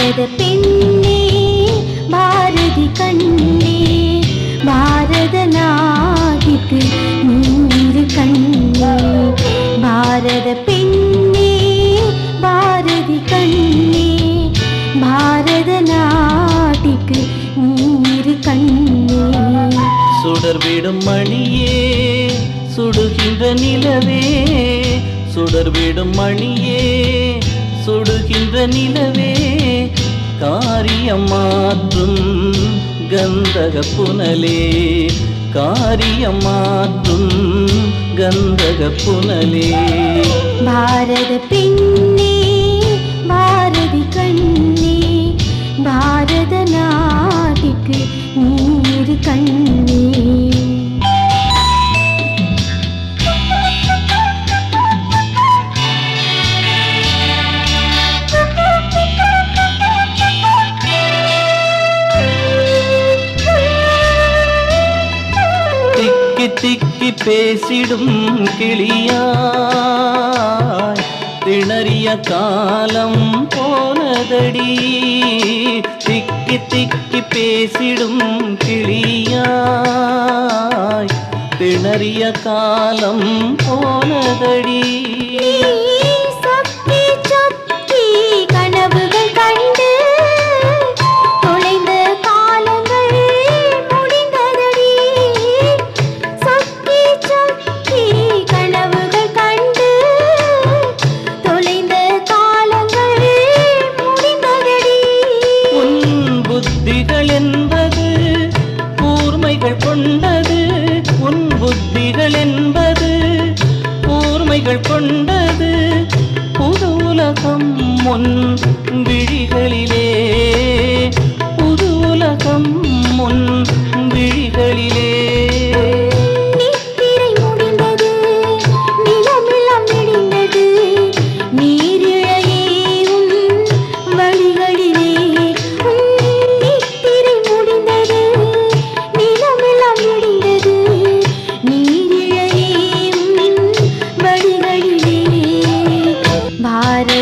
பாரத பெண்ணே பாரதி கண்ணே. பாரத நாகிக்கு நீரு கண்ணே. பாரத பெண்ணே பாரதி கண்ணே. பாரத நாட்டிக்கு நீரு கண்ணே. சுடர்விடும் மணியே சுடுகின்ற நிலவே. சுடர்விடும் மணியே சுடுகின்ற நிலவே காரியம் மாற்றும் கந்தக புனலே. காரியம் மாற்றும் கந்தக புனலே. பாரத பெண்ணே பாரதி கண்ணே பாரத நாட்டிற்கு நீர் கண்ணே. பேசிடும் கிளியாய். திணறிய காலம் போனதடி. திக்கி திக்கி பேசிடும் கிளியாய். திணறிய காலம் போனதடி. என்பது கூர்மைகள் கொண்டது உன் புத்திகள் என்பது கூர்மைகள் கொண்டது. புது உலகம் முன் விழிகளில்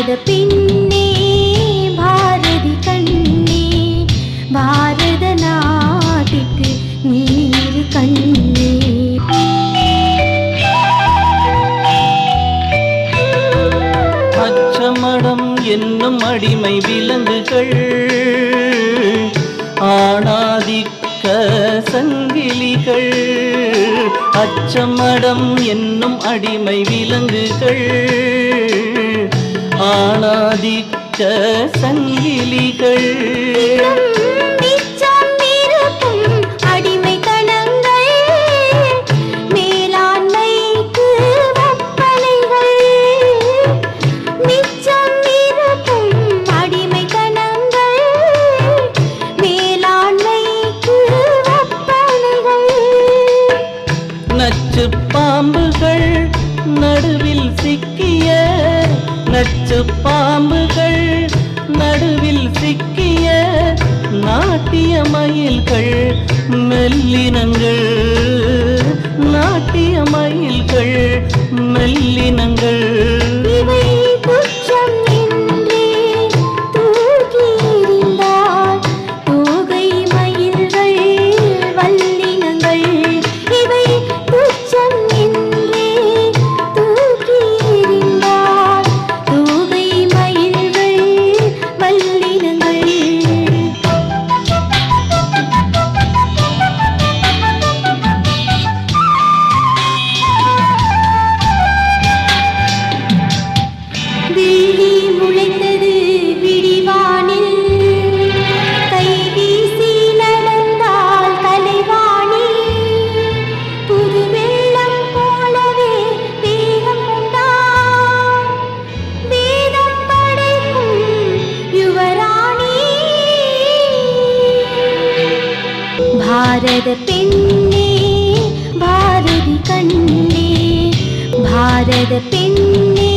பாரத பெண்ணே பாரதி கண்ணே. பாரத நாட்டிற்கு நீரு கண்ணே. அச்சமடம் என்னும் அடிமை விலங்குகள் ஆணாதிக்க சங்கிலிகள். அச்சமடம் என்னும் அடிமை விலங்குகள் ஆணாதிக்க சங்கிலிகள். நச்சு பாம்புகள் நடுவில் சிக்கிய நாட்டிய மயில்கள் மெல்லினங்கள். நாட்டிய மயில்கள் மெல்லினங்கள். இவை பாரத பெண்ணே பாரதி கண்ணே. பாரத பெண்ணே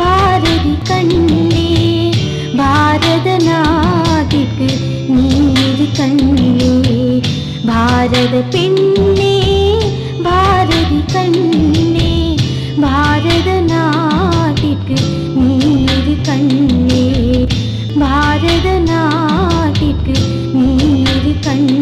பாரதி கண்ணே. பாரத நாட்டுக்கு நீர் கண்ணே. பாரத பெண்ணே பாரதி கண்ணே. பாரத நாட்டிற்கு நீர் கண்ணே. பாரத நாட்டிற்கு நீர் கண்ணே.